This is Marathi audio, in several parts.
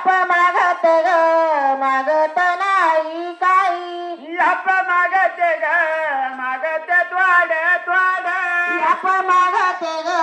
लप मागत ग मागत नाही काही. लप मागत ग मागत त्वाड त्वाड. लप मागत ग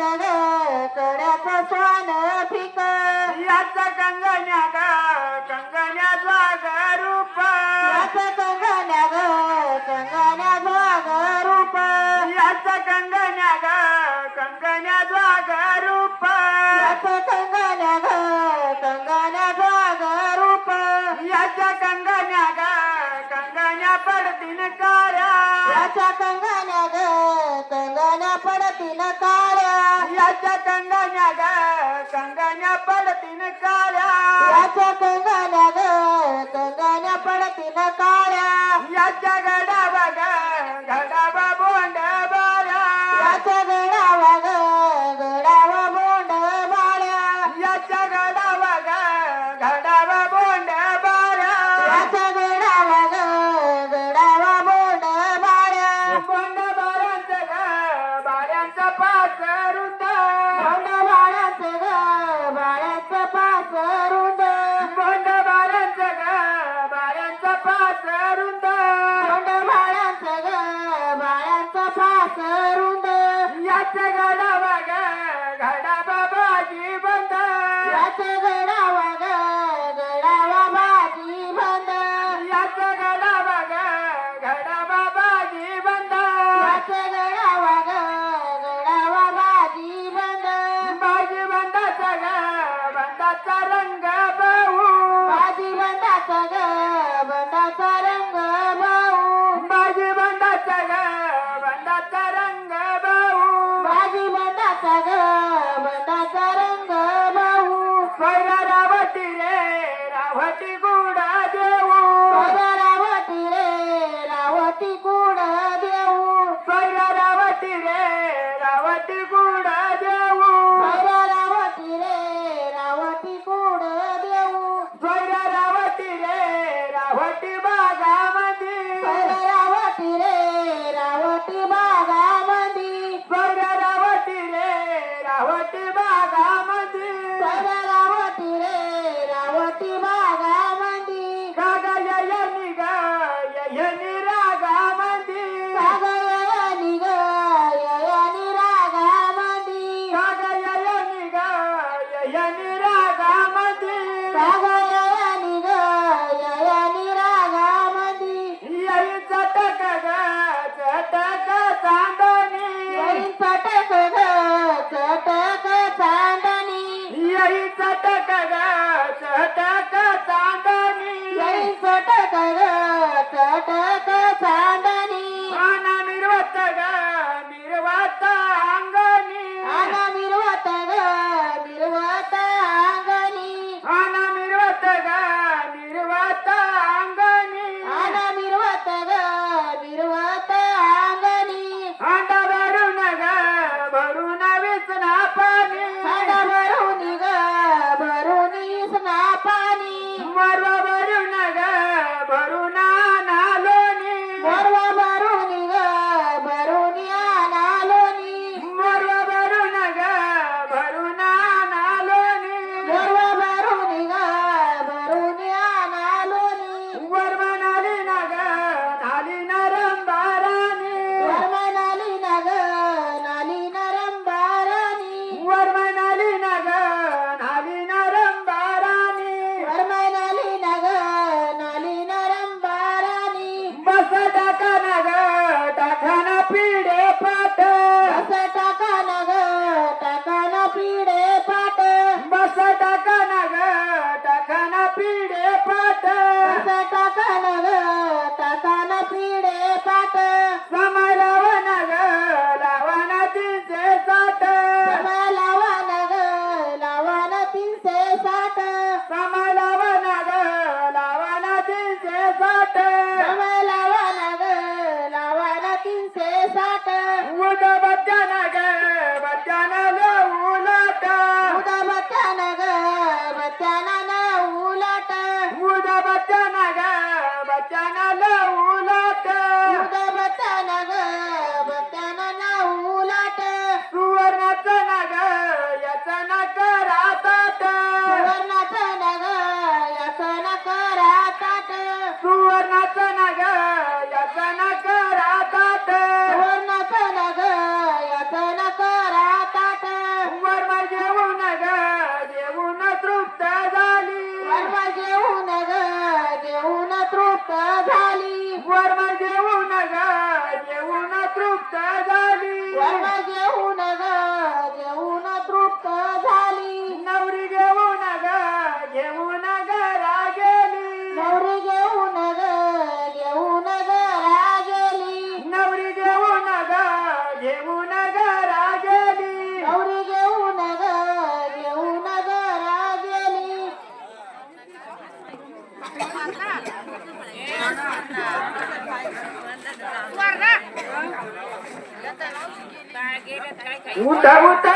सन कड्याचा स्वान फिक याचा कंगण्या ग कंगण्या भाग रूप. याचा कंगण्या ग कंगण्या भाग रूप. याचा कंगण्या ग कंगण्या भाग रूप. याचा कंगण्या ग कंगण्या भाग रूप. याचा कंगण्या ग कंगण्या पडतीन याचा कंगण्या ग कंगण्या पडतीन राजा कंगण्या ग कंगण्या पडतीन काळ्या. राजा कंगण्या ग कंगण्या पडतीन काळ्या. याच्या गडावा ग गडावा ಸೇರುಂದ ಯಾಚೆಗಳ বাটে काटा পাকানো ಊಟ ಊಟ